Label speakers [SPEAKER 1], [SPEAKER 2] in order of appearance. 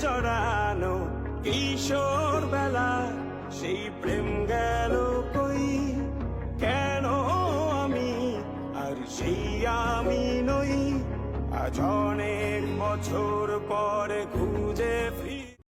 [SPEAKER 1] জড়ানো কিশোর বেলা সেই প্রেম গেল কই? কেন আমি আর সেই আমি নই? আজ অনেক বছর পরে